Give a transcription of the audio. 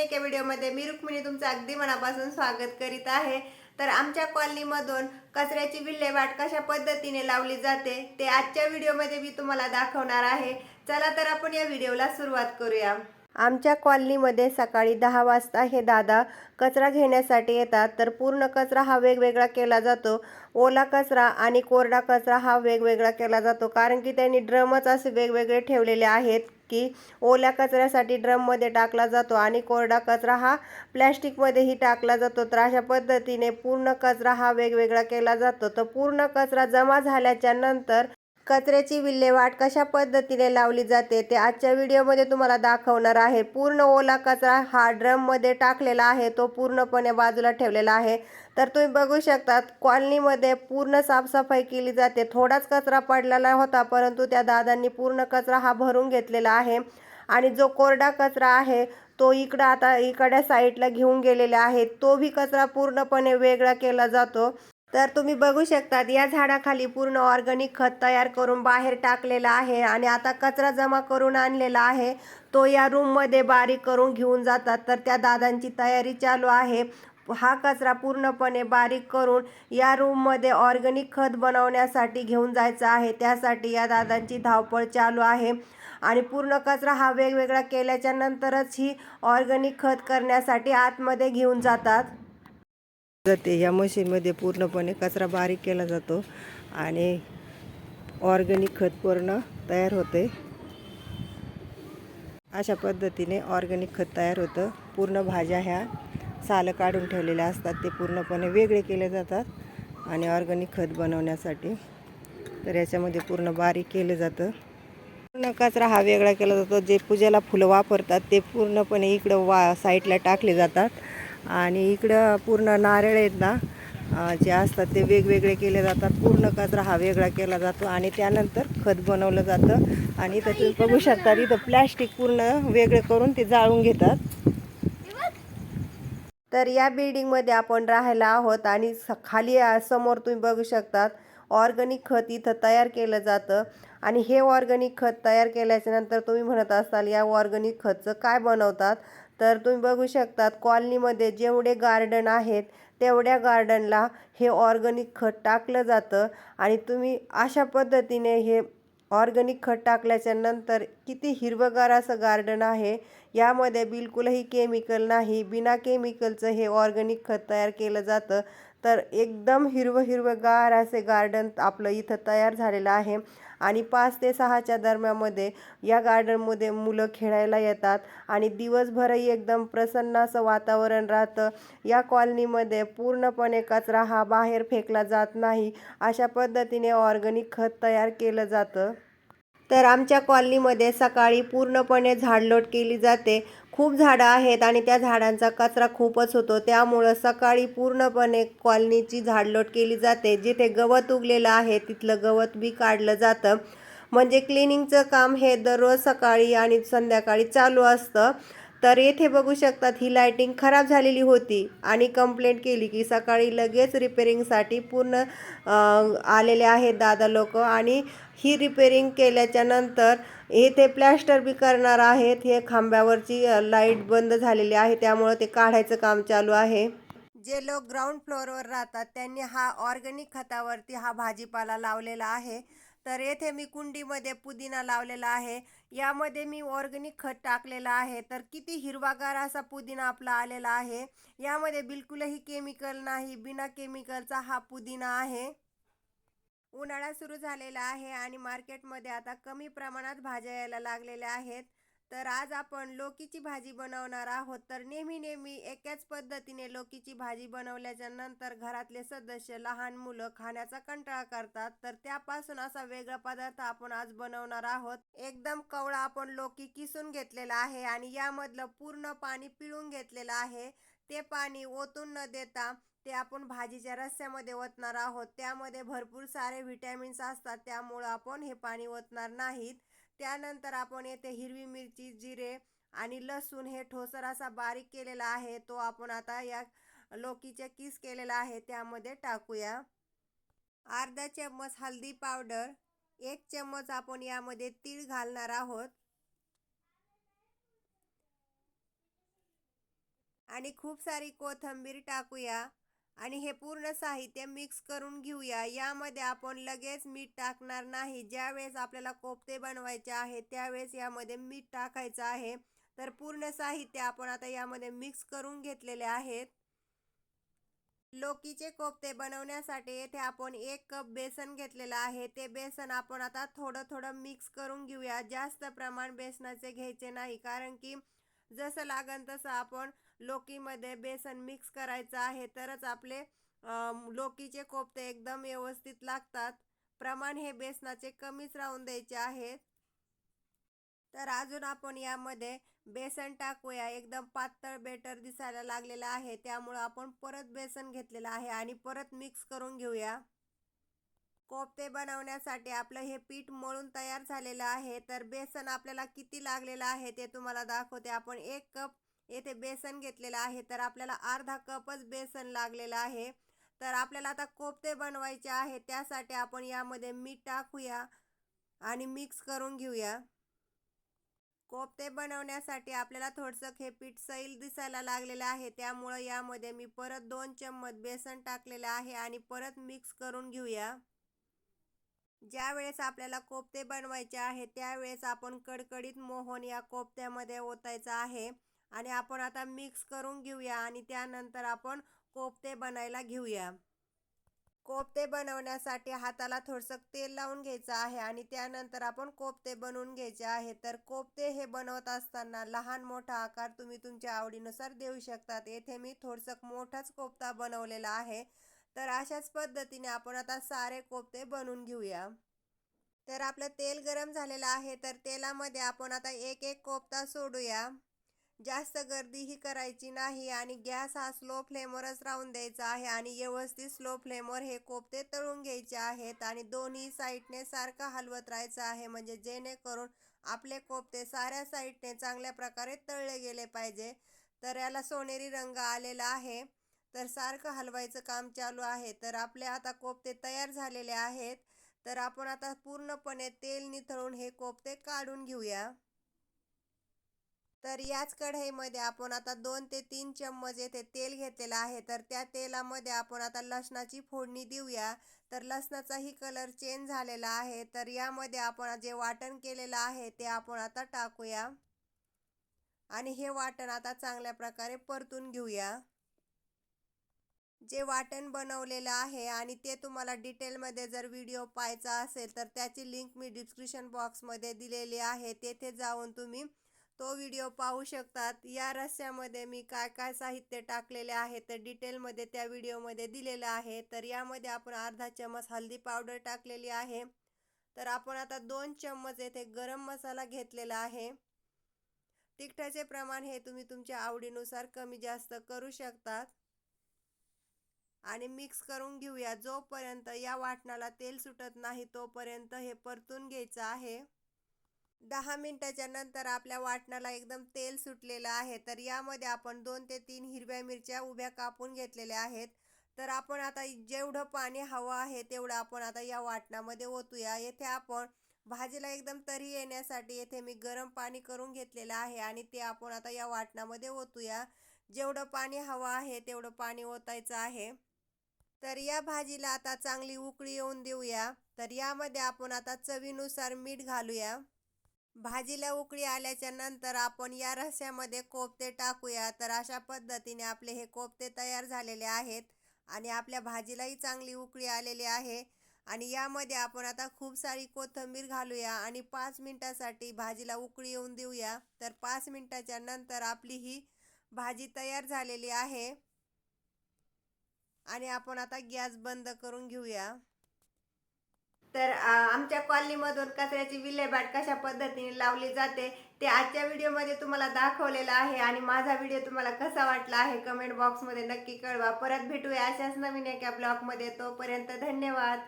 एका व्हिडिओमध्ये मी रुक्मिणी तुमचं अगदी मनापासून स्वागत करीत आहे. तर आमच्या कॉलनीमधून कचऱ्याची विल्हेवाट कशा पद्धतीने लावली जाते ते आजच्या व्हिडिओमध्ये मी तुम्हाला दाखवणार आहे. चला तर आपण या व्हिडिओला सुरुवात करूया. आमच्या कॉलनीमध्ये सकाळी दहा वाजता हे दादा कचरा घेण्यासाठी येतात. तर पूर्ण कचरा हा वेगवेगळा केला जातो. ओला कचरा आणि कोरडा कचरा हा वेगवेगळा केला जातो. कारण की त्यांनी ड्रमच असे वेगवेगळे ठेवलेले आहेत. की ओल्या कचऱ्यासाठी ड्रममध्ये टाकला जातो आणि कोरडा कचरा हा प्लॅस्टिकमध्येही टाकला जातो. तर अशा पद्धतीने पूर्ण कचरा हा वेगवेगळा केला जातो. तर पूर्ण कचरा जमा झाल्याच्यानंतर कचऱ्याची विल्हेवाट कशा पद्धतीने लावली जाते ते आजच्या व्हिडिओमध्ये तुम्हाला दाखवणार आहे. पूर्ण ओला कचरा हा ड्रममध्ये टाकलेला आहे तो पूर्णपणे बाजूला ठेवलेला आहे. तर तुम्ही बघू शकतात कॉलनीमध्ये पूर्ण साफसफाई केली जाते. थोडाच कचरा पडलेला होता परंतु त्या दादांनी पूर्ण कचरा हा भरून घेतलेला आहे. आणि जो कोरडा कचरा आहे तो इकडं आता इकडच्या साईडला घेऊन गेलेला आहे. तो भी कचरा पूर्णपणे वेगळा केला जातो. तर तुम्ही बघू शकतात या झाडाखाली पूर्ण ऑर्गॅनिक खत तयार करून बाहेर टाकलेला आहे आणि आता कचरा जमा करून आणलेला आहे. तो या रूममध्ये बारीक करून घेऊन जातात. तर त्या दादांची तयारी चालू आहे. हा कचरा पूर्णपणे बारीक करून या रूममध्ये ऑर्गॅनिक खत बनवण्यासाठी घेऊन जायचं आहे. त्यासाठी या दादांची धावपळ चालू आहे. आणि पूर्ण कचरा हा वेगवेगळा केल्याच्या नंतरच ही ऑर्गॅनिक खत करण्यासाठी आतमध्ये घेऊन जातात. जाते. या मशीनमध्ये पूर्णपणे कचरा बारीक केला जातो आणि ऑर्गॅनिक खत पूर्ण तयार होते. अशा पद्धतीने ऑर्गॅनिक खत तयार होतं. पूर्ण भाज्या ह्या सालं काढून ठेवलेल्या असतात. ते पूर्णपणे वेगळे केले जातात आणि ऑर्गॅनिक खत बनवण्यासाठी. तर याच्यामध्ये पूर्ण बारीक केलं जातं. पूर्ण कचरा हा वेगळा केला जातो. जे पूजेला फुलं वापरतात ते पूर्णपणे इकडं वा साईडला टाकले जातात. आणि इकडं पूर्ण नारळ आहेत ना जे असतात ते वेगवेगळे केले जातात. पूर्ण कचरा हा वेगळा केला जातो आणि त्यानंतर खत बनवलं जातं. आणि इथं तुम्ही बघू शकता इथं प्लॅस्टिक पूर्ण वेगळे करून ते जाळून घेतात. तर या बिल्डिंगमध्ये आपण राहायला आहोत आणि स- खाली समोर तुम्ही बघू शकतात ऑर्गनिक खत इथं तयार केलं जातं. आणि हे ऑर्गनिक खत तयार केल्याच्यानंतर तुम्ही म्हणत असाल या ऑर्गनिक खतचं काय बनवतात? तर तुम्ही बघू शकतात कॉलनीमध्ये जेवढे गार्डन आहेत तेवढ्या गार्डनला हे ऑर्गनिक खत टाकलं जातं. आणि तुम्ही अशा पद्धतीने हे ऑर्गनिक खत टाकल्याच्या नंतर किती हिरवंगार असं गार्डन आहे यामध्ये बिलकुलही केमिकल नाही. बिना केमिकलचं हे ऑर्गॅनिक खत तयार केलं जातं. तर एकदम हिरवं हिरवंगार असे गार्डन आपलं इथं तयार झालेलं आहे. आणि पाच ते सहाच्या दरम्यामध्ये या गार्डनमध्ये मुलं खेळायला येतात. आणि दिवसभरही एकदम प्रसन्न असं वातावरण राहतं. या कॉलनीमध्ये पूर्णपणे कचरा हा बाहेर फेकला जात नाही. अशा पद्धतीने ऑर्गॅनिक खत तयार केलं जातं. तर आमच्या कॉलनीमध्ये सकाळी पूर्णपणे झाडलोट केली जाते. खूप झाडं आहेत आणि त्या झाडांचा कचरा खूपच होतो. त्यामुळं सकाळी पूर्णपणे कॉलनीची झाडलोट केली जाते. जिथे गवत उगलेलं आहे तिथलं गवत बी काढलं जातं. म्हणजे क्लिनिंगचं काम हे दररोज सकाळी आणि संध्याकाळी चालू असतं. तर येथे बघू शकतात ही लाईटिंग खराब झालेली होती आणि कंप्लेंट केली की सकाळी लगेच रिपेरिंगसाठी पूर्ण आलेले आहेत दादा लोक आणि ही रिपेरिंग केल्याच्यानंतर येथे प्लॅस्टर बी करणार आहेत. हे खांब्यावरची लाइट बंद झालेली आहे. त्यामुळं ते काढायचं काम चालू आहे. जे लोक ग्राउंड फ्लोअरवर राहतात त्यांनी हा ऑर्गॅनिक खतावरती हा भाजीपाला लावलेला आहे. तर येथे मी कुंडीमध्ये पुदिना लावलेला आहे. यामध्ये मी ऑर्गॅनिक खत टाकलेलं आहे. तर किती हिरवागार असा पुदिना आपला आलेला आहे. यामध्ये बिलकुलही केमिकल नाही. बिना केमिकलचा हा पुदिना आहे. उन्हाळा सुरू झालेला आहे आणि मार्केटमध्ये आता कमी प्रमाणात भाज्या यायला लागलेल्या आहेत. तर आज आपण लोकीची भाजी बनवणार आहोत. तर नेहमी नेहमी एकाच पद्धतीने लोकीची भाजी बनवल्याच्या नंतर घरातले सदस्य लहान मुलं खाण्याचा कंटाळा करतात. तर त्यापासून असा वेगळा पदार्थ आपण आज बनवणार आहोत. एकदम कवळा आपण लोकी किसून घेतलेला आहे आणि यामधलं पूर्ण पाणी पिळून घेतलेलं आहे. ते पाणी ओतून न देता ते आपण भाजीच्या रस्स्यामध्ये ओतणार आहोत. त्यामध्ये भरपूर सारे व्हिटॅमिन्स असतात. त्यामुळं आपण हे पाणी ओतणार नाहीत. त्यानंतर आपण येथे हिरवी मिरची जिरे आणि लसूण हे ठोसर असा बारीक केलेला आहे. तो आपण आता या लोकीचे किस केलेला आहे त्यामध्ये टाकूया. अर्धा चम्मच हल्दी पावडर एक चम्मच आपण यामध्ये तीळ घालणार आहोत. आणि खूप सारी कोथिंबीर टाकूया. आणि हे पूर्ण साहित्य मिक्स करून घेऊया. यामध्ये आपण लगेच मीठ टाकणार नाही. ज्यावेळेस आपल्याला कोफ्ते बनवायचे आहे त्यावेळेस यामध्ये मीठ टाकायचं आहे. तर पूर्ण साहित्य आपण आता यामध्ये मिक्स करून घेतलेले आहेत. लोकीचे कोफ्ते बनवण्यासाठी येथे आपण एक कप बेसन घेतलेलं आहे. ते बेसन आपण आता थोडं थोडं मिक्स करून घेऊया. जास्त प्रमाण बेसनाचे घ्यायचे नाही. कारण की जसं लागन तसं आपण लोकीमध्ये बेसन मिक्स करायचं आहे तरच आपले लोकीचे कोफ्ते एकदम व्यवस्थित लागतात. प्रमाण हे बेसनाचे कमीच राहून द्यायचे आहेत तर अजून आपण यामध्ये बेसन टाकूया. एकदम पातळ बेटर दिसायला लागलेलं आहे. त्यामुळं आपण परत बेसन घेतलेलं आहे आणि परत मिक्स करून घेऊया. कोफ्ते बनवण्यासाठी आपलं हे पीठ मळून तयार झालेलं आहे. तर बेसन आपल्याला किती लागलेलं आहे ते तुम्हाला दाखवते. आपण एक कप येथे बेसन घेतलेलं आहे. तर आपल्याला अर्धा कपच बेसन लागलेलं आहे. तर आपल्याला आता कोफ्ते बनवायचे आहे त्यासाठी आपण यामध्ये मीठ टाकूया आणि मिक्स करून घेऊया. कोफ्ते बनवण्यासाठी आपल्याला थोडंसं हे पीठ सैल दिसायला लागलेलं आहे. त्यामुळं यामध्ये मी परत दोन चम्मच बेसन टाकलेलं आहे आणि परत मिक्स करून घेऊया. ज्या वेळेस आपल्याला कोफ्ते बनवायचे आहे त्यावेळेस आपण कडकडीत मोहन या कोफ्त्यामध्ये ओतायचा आहे. आणि आपण आता मिक्स करून घेऊया आणि त्यानंतर आपण कोफ्ते बनायला घेऊया. कोफ्ते बनवण्यासाठी हाताला थोडंसं तेल लावून घ्यायचं आहे आणि त्यानंतर आपण कोफ्ते बनवून घ्यायचे आहे. तर कोफ्ते हे बनवत असताना लहान मोठा आकार तुम्ही तुमच्या आवडीनुसार देऊ शकतात. येथे मी थोडंसं मोठाच कोफ्ता बनवलेला आहे. तर अशाच पद्धतीने आपण आता सारे कोफ्ते बनवून घेऊया. तर आपलं तेल गरम झालेलं आहे. तर तेलामध्ये आपण आता एक एक कोफ्ता सोडूया. जास्त गर्दीही करायची नाही आणि गॅस हा स्लो फ्लेमवरच राहून द्यायचा आहे आणि व्यवस्थित स्लो फ्लेमवर हे कोफ्ते तळून घ्यायचे आहेत आणि दोन्ही साईडने सारखं हलवत राहायचं आहे. म्हणजे जेणेकरून आपले कोफ्ते साऱ्या साईडने चांगल्या प्रकारे तळले गेले पाहिजे. तर याला सोनेरी रंग आलेला आहे. तर सारखं हलवायचं काम चालू आहे. तर आपले आता कोफ्ते तयार झालेले आहेत. तर आपण आता पूर्णपणे तेल निथळून हे कोफ्ते काढून घेऊया. तर याच कढईमध्ये आपण आता दोन ते तीन चम्मच येथे तेल घेतलेलं आहे. तर त्या तेलामध्ये आपण आता लसणाची फोडणी देऊया. तर लसणाचाही कलर चेंज झालेला आहे. तर यामध्ये आपण जे वाटण केलेलं आहे ते आपण आता टाकूया. आणि हे वाटण आता चांगल्या प्रकारे परतून घेऊया. जे वाटण बनवलेलं आहे आणि ते तुम्हाला डिटेलमध्ये जर व्हिडिओ पाहायचा असेल तर त्याची लिंक मी डिस्क्रिप्शन बॉक्समध्ये दिलेली आहे. तेथे जाऊन तुम्ही तो व्हिडिओ पाहू शकतात. या रस्स्यामध्ये मी काय काय साहित्य टाकलेले आहे तर डिटेलमध्ये त्या व्हिडिओमध्ये दिलेलं आहे. तर यामध्ये आपण अर्धा चम्मच हल्दी पावडर टाकलेली आहे. तर आपण आता दोन चम्मच येथे गरम मसाला घेतलेला आहे. तिखटाचे प्रमाण हे तुम्ही तुमच्या आवडीनुसार कमी जास्त करू शकतात. आणि मिक्स करून घेऊया. जोपर्यंत या वाटणाला तेल सुटत नाही तोपर्यंत हे परतून घ्यायचं आहे. दहा मिनटाच्या नंतर आपल्या वाटणाला एकदम तेल सुटलेलं आहे. तर यामध्ये आपण दोन ते तीन हिरव्या मिरच्या उभ्या कापून घेतलेल्या आहेत. तर आपण आता जेवढं पाणी हवं आहे तेवढं आपण आता या वाटणामध्ये ओतूया. येथे आपण भाजीला एकदम तरी येण्यासाठी येथे मी गरम पाणी करून घेतलेलं आहे आणि ते आपण आता या वाटणामध्ये ओतूया. जेवढं पाणी हवं आहे तेवढं पाणी ओतायचं आहे. तर या भाजीला आता चांगली उकळी येऊन देऊया. तर यामध्ये आपण आता चवीनुसार मीठ घालूया. भाजीला उकळी आल्याच्यानंतर आपण या रस्स्यामध्ये कोफ्ते टाकूया. तर अशा पद्धतीने आपले हे कोफ्ते तयार झालेले आहेत आणि आपल्या भाजीलाही चांगली उकळी आलेली आहे. आणि यामध्ये आपण आता खूप सारी कोथिंबीर घालूया आणि पाच मिनटासाठी भाजीला उकळी येऊन देऊया. तर पाच मिनटाच्या नंतर आपली ही भाजी तयार झालेली आहे. आणि आपण आता गॅस बंद करून घेऊया. तर आमच्या कॉलनीमधून कचऱ्याची विल्हेवाट कशा पद्धतीने लावली जाते ते आजच्या व्हिडिओमध्ये तुम्हाला दाखवलेलं आहे आणि माझा व्हिडिओ तुम्हाला कसा वाटला आहे कमेंट बॉक्समध्ये नक्की कळवा. परत भेटूया अशाच नवीन एका ब्लॉगमध्ये तोपर्यंत धन्यवाद.